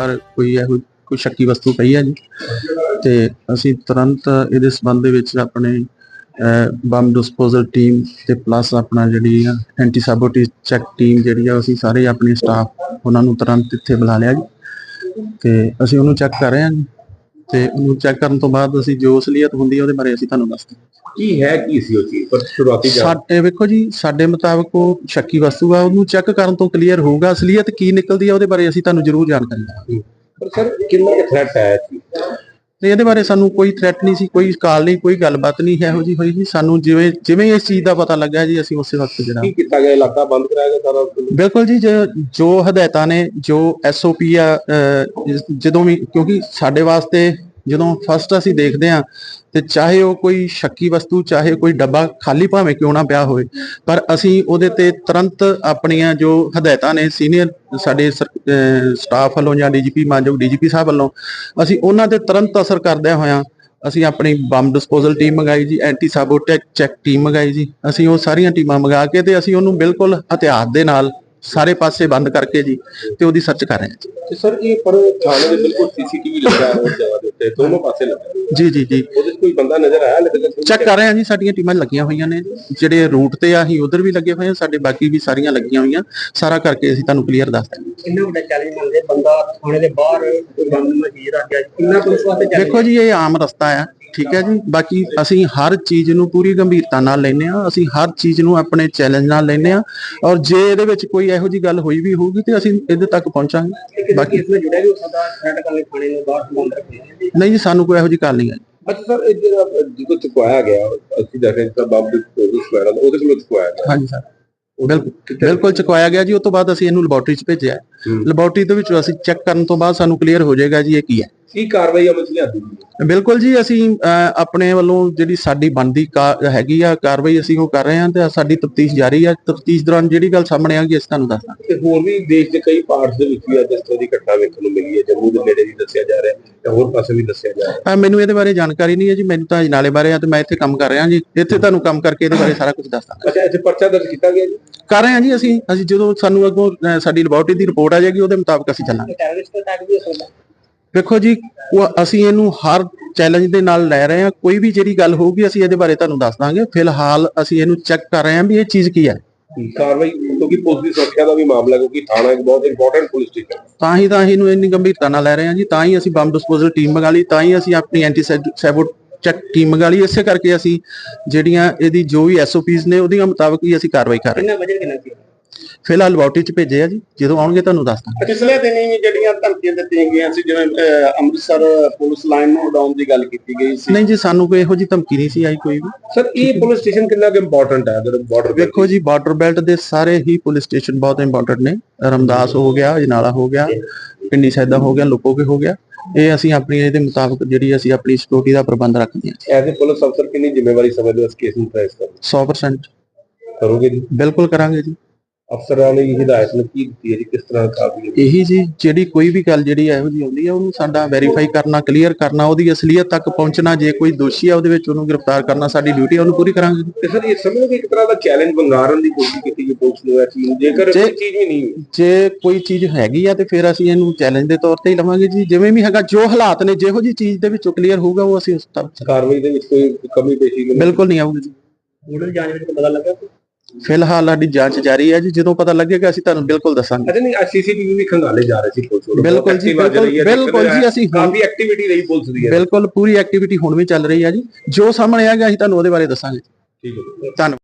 ਬਾਹਰ ਕੋਈ ਇਹੋ ਕੋਈ ਸ਼ੱਕੀ ਵਸਤੂ ਪਈ ਹੈ ਜੀ। ਤੇ ਅਸੀਂ ਤੁਰੰਤ ਇਹਦੇ ਸਬੰਧ ਦੇ ਵਿੱਚ ਆਪਣੇ ਬੰਬ ਡਿਸਪੋਜ਼ਲ ਟੀਮ ਤੇ ਪਲੱਸ ਆਪਣਾ ਜਿਹੜੀ ਆ ਐਂਟੀ ਸਾਬੋਟੇਜ ਚੈੱਕ ਟੀਮ ਜਿਹੜੀ ਆ, ਅਸੀਂ ਸਾਰੇ ਆਪਣੇ ਸਟਾਫ ਉਹਨਾਂ ਨੂੰ ਤੁਰੰਤ ਇੱਥੇ ਬੁਲਾ ਲਿਆ ਜੀ। ਤੇ ਅਸੀਂ ਉਹਨੂੰ ਚੈੱਕ ਕਰ ਰਹੇ ਹਾਂ ਜੀ। ਤੇ ਉਹਨੂੰ ਚੈੱਕ ਕਰਨ ਤੋਂ ਬਾਅਦ ਅਸੀਂ ਜੋ ਅਸਲੀਅਤ ਹੁੰਦੀ ਹੈ ਉਹਦੇ ਬਾਰੇ ਅਸੀਂ ਤੁਹਾਨੂੰ ਦੱਸਦੇ ਹਾਂ ਕੀ ਹੈ ਕੀ ਸੀ ਉਹ ਚੀਜ਼? ਪਰ ਸ਼ੁਰੂਆਤੀ ਜਾਂਚ ਸਾਡੇ ਵੇਖੋ ਜੀ ਸਾਡੇ ਮੁਤਾਬਕ ਉਹ ਸ਼ੱਕੀ ਵਸਤੂ ਆ ਉਹਨੂੰ ਚੈੱਕ ਕਰਨ ਤੋਂ ਕਲੀਅਰ ਹੋਊਗਾ ਅਸਲੀਅਤ ਕੀ ਨਿਕਲਦੀ ਆ ਉਹਦੇ ਬਾਰੇ ਅਸੀਂ ਤੁਹਾਨੂੰ ਜ਼ਰੂਰ ਜਾਣਕਾਰੀ ਦੇਵਾਂਗੇ ਪਰ ਸਰ ਕਿੰਨਾ ਕੁ ਥ੍ਰੈਟ ਹੈ ਚੀਜ਼? ਦਾ? ਤੇ ਇਹਦੇ ਬਾਰੇ ਸਾਨੂੰ ਕੋਈ ਥ੍ਰੈਟ ਨਹੀਂ ਸੀ ਕੋਈ ਕਾਲ ਨਹੀਂ ਕੋਈ ਗੱਲਬਾਤ ਨਹੀਂ ਇਹੋ ਜੀ ਹੋਈ ਜੀ ਸਾਨੂੰ ਜਿਵੇਂ ਜਿਵੇਂ ਇਸ ਚੀਜ਼ ਦਾ ਪਤਾ ਲੱਗਾ ਜੀ ਅਸੀਂ ਉਸੇ ਵਕਤ ਜਿਹੜਾ। ਕੀ ਕੀਤਾ ਗਿਆ? ਇਲਾਕਾ ਬੰਦ ਕਰਾਇਆ ਗਿਆ ਸਾਰਾ? ਬਿਲਕੁਲ ਜੀ ਜੋ- ਹਦਾਇਤਾਂ ਨੇ ਜੋ ਐਸਓਪੀ ਆ ਜਦੋਂ ਵੀ ਕਿਉਂਕਿ ਸਾਡੇ ਵਾਸਤੇ ਜਦੋਂ ਫਸਟ ਅਸੀਂ ਦੇਖਦੇ ਆ ਤੇ ਚਾਹੇ ਉਹ ਕੋਈ ਸ਼ੱਕੀ ਵਸਤੂ, ਚਾਹੇ ਕੋਈ ਡੱਬਾ ਖਾਲੀ ਭਾਵੇਂ ਕਿਉਂ ਨਾ ਪਿਆ ਹੋਵੇ, ਪਰ ਅਸੀਂ ਉਹਦੇ ਤੇ ਤੁਰੰਤ ਆਪਣੀਆਂ ਜੋ ਹਦਾਇਤਾਂ ਨੇ ਸੀਨੀਅਰ ਸਾਡੇ ਸਟਾਫ ਵੱਲੋਂ ਜਾਂ ਡੀਜੀਪੀ ਮਾਨਯੋਗ ਡੀਜੀਪੀ ਸਾਹਿਬ ਵੱਲੋਂ, ਅਸੀਂ ਉਹਨਾਂ ਤੇ ਤੁਰੰਤ ਅਸਰ ਕਰਦਿਆਂ ਹੋਇਆਂ ਅਸੀਂ ਆਪਣੀ ਬੰਬ ਡਿਸਪੋਜ਼ਲ ਟੀਮ ਮੰਗਾਈ ਜੀ ਐਂਟੀ ਸਾਬੋਟੇਜ ਚੈੱਕ ਟੀਮ ਮੰਗਾਈ ਜੀ, ਅਸੀਂ ਉਹ ਸਾਰੀਆਂ ਟੀਮਾਂ ਮੰਗਾ ਕੇ ਤੇ ਅਸੀਂ ਉਹਨੂੰ ਬਿਲਕੁਲ ਹਥਿਆਰ ਦੇ ਨਾਲ ਸਾਰੇ ਪਾਸੇ ਬੰਦ ਕਰਕੇ ਜੀ ਤੇ ਉਹਦੀ ਸਰਚ ਕਰ ਰਹੇ ਹਾਂ ਜੀ। ਤੇ ਸਰ ਇਹ ਪਰ ਥਾਣੇ ਦੇ ਬਿਲਕੁਲ ਸੀਸੀਟੀਵੀ ਲੱਗਾ ਹੈ ਉਸ ਜਗ੍ਹਾ ਦੇ ਉੱਤੇ ਦੋਨੋਂ ਪਾਸੇ ਲੱਗਾ ਹੈ। ਜੀ ਜੀ ਜੀ। ਉਹਦੇ 'ਚ ਕੋਈ ਬੰਦਾ ਨਜ਼ਰ ਆਇਆ ਲੱਗਦਾ ਚੈੱਕ ਕਰ ਰਹੇ ਹਾਂ ਜੀ ਸਾਡੀਆਂ ਟੀਮਾਂ ਲੱਗੀਆਂ ਹੋਈਆਂ ਨੇ। ਜੀ। ਜਿਹੜੇ ਰੂਟ ਤੇ ਆ ਅਸੀਂ ਉਧਰ ਵੀ ਲੱਗੇ ਹੋਏ ਆ ਸਾਡੇ ਬਾਕੀ ਵੀ ਸਾਰੀਆਂ ਲੱਗੀਆਂ ਹੋਈਆਂ। ਸਾਰਾ ਕਰਕੇ ਅਸੀਂ ਤੁਹਾਨੂੰ ਕਲੀਅਰ ਦੱਸ ਦਾਂਗੇ ਇੰਨਾ ਵੱਡਾ ਚੈਲੰਜ ਮੰਨਦੇ ਬੰਦਾ ਥਾਣੇ ਦੇ ਬਾਹਰ ਕੋਈ ਬੰਦ ਮਜੀਦ ਰੱਖ ਗਿਆ ਕਿੰਨਾ ਪੁਲਿਸ ਵਾਸਤੇ challenge ਦੇਖੋ ਜੀ ਇਹ ਆਮ ਰਸਤਾ ਆ। ਠੀਕ ਹੈ ਜੀ? ਬਾਕੀ ਅਸੀਂ ਹਰ ਚੀਜ਼ ਨੂੰ ਪੂਰੀ ਗੰਭੀਰਤਾ ਨਾਲ ਲੈਨੇ ਆ ਅਸੀਂ ਹਰ ਚੀਜ਼ ਨੂੰ ਆਪਣੇ ਚੈਲੰਜ ਨਾਲ ਲੈਨੇ ਆ ਔਰ ਜੇ ਇਹਦੇ ਵਿੱਚ ਕੋਈ ਇਹੋ ਜੀ ਗੱਲ ਹੋਈ ਵੀ ਹੋਊਗੀ ਤੇ ਅਸੀਂ ਇਹਦੇ ਤੱਕ ਪਹੁੰਚਾਂਗੇ। ਬਾਕੀ ਇਸ ਨਾਲ ਜੁੜਿਆ ਵੀ ਹੋ ਸਕਦਾ ਥ੍ਰੈਟ ਕਰਨ ਲਈ ਥਾਣੇ ਨੂੰ ਬਾਹਰ ਬੰਦ ਰੱਖੇ ਨਹੀਂ ਜੀ ਸਾਨੂੰ ਕੋਈ ਇਹੋ ਜੀ ਗੱਲ ਨਹੀਂ ਹੈ। ਅੱਛਾ ਸਰ ਇਹ ਜਿਹੜਾ ਜਦੋਂ ਚੁਕਵਾਇਆ ਗਿਆ ਅਸੀਂ ਦੇਖਦੇ ਹਾਂ ਬੰਬ ਡਿਸਪੋਜ਼ਲ ਸਵੈਰਨ ਉਹਦੇ ਕੋਲੋਂ ਚੁਕਵਾਇਆ ਗਿਆ ਹਾਂਜੀ ਸਰ। ਬਿਲਕੁਲ ਬਿਲਕੁਲ ਚੁਕਵਾਇਆ ਗਿਆ ਜੀ ਉਸ ਤੋਂ ਬਾਅਦ ਅਸੀਂ ਇਹਨੂੰ ਲੈਬੋਰਟਰੀ 'ਚ ਭੇਜਿਆ। ਲੈਬੋਰਟਰੀ ਦੇ ਵਿੱਚ ਅਸੀਂ ਚੈੱਕ ਕਰਨ ਤੋਂ ਬਾਅਦ ਸਾਨੂੰ ਕਲੀਅਰ ਹੋ ਜਾਏਗਾ ਜੀ ਇਹ ਕੀ ਹੈ। ਕੀ ਕਾਰਵਾਈ ਅਮਲ 'ਚ ਲਿਆਂਦੀ ਗਈ ਹੈ? ਬਿਲਕੁਲ ਜੀ ਅਸੀਂ ਅਹ, ਆਪਣੇ ਵੱਲੋਂ ਜਿਹੜੀ ਸਾਡੀ ਬਣਦੀ ਕਾ- ਹੈਗੀ ਆ ਕਾਰਵਾਈ ਅਸੀਂ ਉਹ ਕਰ ਰਹੇ ਹਾਂ ਤੇ ਸਾਡੀ ਤਫਤੀਸ਼ ਜਾਰੀ ਆ। ਤਫਤੀਸ਼ ਦੌਰਾਨ ਜਿਹੜੀ ਗੱਲ ਸਾਹਮਣੇ ਆਗੀ ਅਸੀਂ ਤੁਹਾਨੂੰ ਦੱਸ ਤੇ ਹੋਰ ਵੀ ਦੇਸ਼ ਦੇ ਕਈ ਪਾਰਟਸ ਦੇ ਵਿੱਚ ਵੀ ਅੱਜ ਇਸ ਤਰ੍ਹਾਂ ਦੀ ਘਟਨਾ ਵੇਖਣ ਨੂੰ ਮਿਲੀ ਹੈ ਜੰਮੂ ਦੇ ਨੇੜੇ ਵੀ ਦੱਸਿਆ ਜਾ ਰਿਹਾ ਹੈ ਤੇ ਹੋਰ ਪਾਸੇ ਵੀ ਦੱਸਿਆ ਜਾ ਰਿਹਾ ਹੈ। ਅਹ, ਮੈਨੂੰ ਇਹਦੇ ਬਾਰੇ ਜਾਣਕਾਰੀ ਨਹੀਂ ਹੈ ਜੀ ਮੈਨੂੰ ਤਾਂ ਅਜਨਾਲੇ ਬਾਰੇ ਆ ਤੇ ਮੈਂ ਇੱਥੇ ਕੰਮ ਕਰ ਰਿਹਾ ਜੀ। ਇੱਥੇ ਤੁਹਾਨੂੰ ਕੰਮ ਕਰਕੇ ਇਹਦੇ ਬਾਰੇ ਸਾਰਾ ਕੁਝ ਦੱਸ ਦਾਂਗਾ ਅੱਛਾ ਇੱਥੇ ਪਰਚਾ ਦਰਜ ਕੀਤਾ ਗਿਆ ਜੀ? ਕਰ ਰਹੇ ਹਾਂ ਜੀ ਅਸੀਂ ਅਸੀਂ ਜਦੋਂ ਸਾਨੂੰ ਅੱਗੋਂ ਅਹ, ਸਾਡੀ ਲੈਬੋਰਟਰੀ ਦੀ ਰਿਪੋਰਟ ਆ ਜਾਏਗੀ ਉਹਦੇ ਮੁਤਾਬਕ ਅਸੀਂ ਚੱਲਾਂਗੇ। ਟੈਰਰਿਸਟ ਅਟੈਕ ਵੀ ਹੋ ਸਕਦਾ। ਵੇਖੋ ਜੀ ਉਹ ਅਸੀਂ ਇਹਨੂੰ ਹਰ ਚੈਲੰਜ ਦੇ ਨਾਲ ਲੈ ਰਹੇ ਹਾਂ। ਕੋਈ ਵੀ ਜਿਹੜੀ ਗੱਲ ਹੋਊਗੀ ਅਸੀਂ ਇਹਦੇ ਬਾਰੇ ਤੁਹਾਨੂੰ ਦੱਸ ਦਾਂਗੇ। ਫਿਲਹਾਲ ਅਸੀਂ ਇਹਨੂੰ ਚੈੱਕ ਕਰ ਰਹੇ ਹਾਂ ਵੀ ਇਹ ਚੀਜ਼ ਕੀ ਹੈ। ਕਾਰਵਾਈ ਕਿਉਂਕਿ ਪੁਲਿਸ ਦੀ ਸੁਰੱਖਿਆ ਦਾ ਵੀ ਮਾਮਲਾ ਕਿਉਂਕਿ ਥਾਣਾ ਇੱਕ ਬਹੁਤ ਇੰਪੋਰਟੈਂਟ ਪੁਲਿਸ ਸਟੇਸ਼ਨ ਹੈ। ਤਾਂ ਹੀ ਤਾਂ ਅਸੀਂ ਇਹਨੂੰ ਇੰਨੀ ਗੰਭੀਰਤਾ ਨਾਲ ਲੈ ਰਹੇ ਹਾਂ ਜੀ। ਤਾਂ ਹੀ ਅਸੀਂ ਬੰਬ ਡਿਸਪੋਜ਼ਲ ਟੀਮ ਮੰਗਾ ਲਈ ਤਾਂ ਹੀ ਅਸੀਂ ਆਪਣੀ ਐਂਟੀ ਸੈਬੋ ਚੈੱਕ ਟੀਮ ਮੰਗਾ ਲਈ। ਇਸੇ ਕਰਕੇ ਅਸੀਂ ਜਿਹੜੀਆਂ ਇਹਦੀ ਜੋ ਵੀ ਐਸਓਪੀਜ਼ ਨੇ ਉਹਦੀਆਂ ਮੁਤਾਬਕ ਹੀ ਅਸੀਂ ਕਾਰਵਾਈ ਕਰ ਰਹੇ ਕਿੰਨਾ ਬਜਟ ਕਿੰਨਾ ਸੀ ਹਾਂ? ਫਿਲਹਾਲ ਲੈਬੋਰਟਰੀ 'ਚ ਭੇਜੇ ਆ ਜੀ ਜਦੋਂ ਆਉਣਗੇ ਤੁਹਾਨੂੰ ਦੱਸ ਦਾਂਗੇ। ਪਿਛਲੇ ਦਿਨੀ ਜਿਹੜੀਆਂ ਧਮਕੀਆਂ ਦਿੱਤੀਆਂ ਗਈਆਂ ਸੀ ਜਿਵੇਂ ਅੰਮ੍ਰਿਤਸਰ ਪੁਲਿਸ ਲਾਈਨ ਨੂੰ ਉਡਾਉਣ ਦੀ ਗੱਲ ਕੀਤੀ ਗਈ ਸੀ। ਨਹੀਂ ਜੀ ਸਾਨੂੰ ਕੋਈ ਇਹੋ ਜੀ ਧਮਕੀ ਨਹੀਂ ਸੀ ਆਈ ਕੋਈ ਵੀ। ਸਰ ਇਹ ਪੁਲਿਸ ਸਟੇਸ਼ਨ ਕਿੰਨਾ ਕੁ ਇੰਪੋਰਟੈਂਟ ਹੈ? ਅਗਰ ਬਾਰਡਰ ਵੇਖੋ ਜੀ ਬਾਰਡਰ ਬੈਲਟ ਦੇ ਸਾਰੇ ਹੀ ਪੁਲਿਸ ਸਟੇਸ਼ਨ ਬਹੁਤ ਇੰਪੋਰਟੈਂਟ ਨੇ। ਰਮਦਾਸ ਹੋ ਗਿਆ ਅਜਨਾਲਾ ਹੋ ਗਿਆ ਪਿੰਡੀ ਸੈਦਾ ਹੋ ਗਿਆ ਲੋਪੋਕੇ ਹੋ ਗਿਆ। ਇਹ ਅਸੀਂ ਆਪਣੀ ਇਹਦੇ ਮੁਤਾਬਕ ਜਿਹੜੀ ਅਸੀਂ ਆਪਣੀ ਸਿਕਿਉਰਿਟੀ ਦਾ ਪ੍ਰਬੰਧ ਰੱਖਦੇ ਹਾਂ ਐਜ਼ ਅ ਪੁਲਿਸ ਅਫਸਰ ਕਿੰਨੀ ਜ਼ਿੰਮੇਵਾਰੀ ਸਮਝਦੇ ਹੋ ਇਸ ਕੇਸ ਨੂੰ ਟ੍ਰੇਸ ਕਰਨ 100% ਕਰੋਗੇ ਜੀ? ਬਿਲਕੁਲ ਕਰਾਂਗੇ ਜੀ। ਅਫਸਰਾਂ ਨੇ ਇਹ ਹਦਾਇਤ ਨੂੰ ਕੀ ਦਿੱਤੀ ਹੈ ਜੀ ਕਿਸ ਤਰ੍ਹਾਂ ਕਾਬੂ ਇਹੀ ਜੀ ਜਿਹੜੀ ਕੋਈ ਵੀ ਗੱਲ ਜਿਹੜੀ ਇਹੋ ਜੀ ਆਉਂਦੀ ਹੈ ਉਹਨੂੰ ਸਾਡਾ ਵੈਰੀਫਾਈ ਕਰਨਾ ਕਲੀਅਰ ਕਰਨਾ ਉਹਦੀ ਅਸਲੀਅਤ ਤੱਕ ਪਹੁੰਚਣਾ ਜੇ ਕੋਈ ਦੋਸ਼ੀ ਆ ਉਹਦੇ ਵਿੱਚ ਉਹਨੂੰ ਗ੍ਰਿਫਤਾਰ ਕਰਨਾ ਸਾਡੀ ਡਿਊਟੀ ਹੈ ਉਹਨੂੰ ਪੂਰੀ ਕਰਾਂਗੇ। ਤੇ ਸਰ ਇਹ ਸਮਝੋ ਕਿ ਇੱਕ ਤਰ੍ਹਾਂ ਦਾ ਚੈਲੰਜ ਵੰਗਾਰਨ ਦੀ ਕੋਸ਼ਿਸ਼ ਕੀਤੀ ਗਈ ਪੁਲਿਸ ਨੂੰ ਇਹ ਚੀਜ਼ ਜੇਕਰ ਕੋਈ ਚੀਜ਼ ਵੀ ਨਹੀਂ ਹੋਈ। ਜੇ ਕੋਈ ਚੀਜ਼ ਹੈਗੀ ਆ ਤੇ ਫਿਰ ਅਸੀਂ ਇਹਨੂੰ ਚੈਲੰਜ ਦੇ ਤੌਰ ਤੇ ਹੀ ਲਵਾਂਗੇ ਜੀ। ਜਿਵੇਂ ਵੀ ਹੈਗਾ ਜੋ ਹਾਲਾਤ ਨੇ ਜਿਹੋ ਜੀ ਚੀਜ਼ ਦੇ ਵਿੱਚੋਂ ਕਲੀਅਰ ਹੋਊਗਾ ਉਹ ਅਸੀਂ ਉਸ ਤੱਕ ਕਾਰਵਾਈ ਦੇ ਵਿੱਚ ਕੋਈ ਕਮੀ ਪੇਸ਼ੀ ਨਹੀਂ ਬਿਲਕੁਲ ਨਹੀਂ ਆਊਗੀ ਜੀ। ਮੋਡਲ ਜਾਂਚ ਵਿੱਚ ਪਤਾ ਲੱਗਾ ਕਿ ਫਿਲਹਾਲ ਸਾਡੀ ਜਾਂਚ ਜਾਰੀ ਹੈ ਜੀ। ਜਦੋਂ ਪਤਾ ਲੱਗੇਗਾ ਅਸੀਂ ਤੁਹਾਨੂੰ ਬਿਲਕੁਲ ਦੱਸਾਂਗੇ। ਅੱਛਾ ਨਹੀਂ ਸੀਸੀਟੀਵੀ ਵੀ ਖੰਗਾਲੇ ਜਾ ਰਹੇ ਸੀ ਪੁਲਿਸ ਵੱਲੋਂ। ਬਿਲਕੁਲ ਜੀ, ਆ ਬਿਲਕੁਲ ਜੀ, ਅਸੀਂ ਕਾਫੀ ਐਕਟੀਵਿਟੀ ਰਹੀ ਪੁਲਿਸ ਦੀ ਹੈ। ਬਿਲਕੁਲ ਪੂਰੀ ਐਕਟੀਵਿਟੀ ਹੁਣ ਵੀ ਚੱਲ ਰਹੀ ਹੈ ਜੀ। ਜੋ ਸਾਹਮਣੇ ਆਏਗਾ ਅਸੀਂ ਤੁਹਾਨੂੰ ਉਹਦੇ ਬਾਰੇ ਦੱਸਾਂਗੇ। ਠੀਕ ਹੈ ਧੰਨਵਾਦ।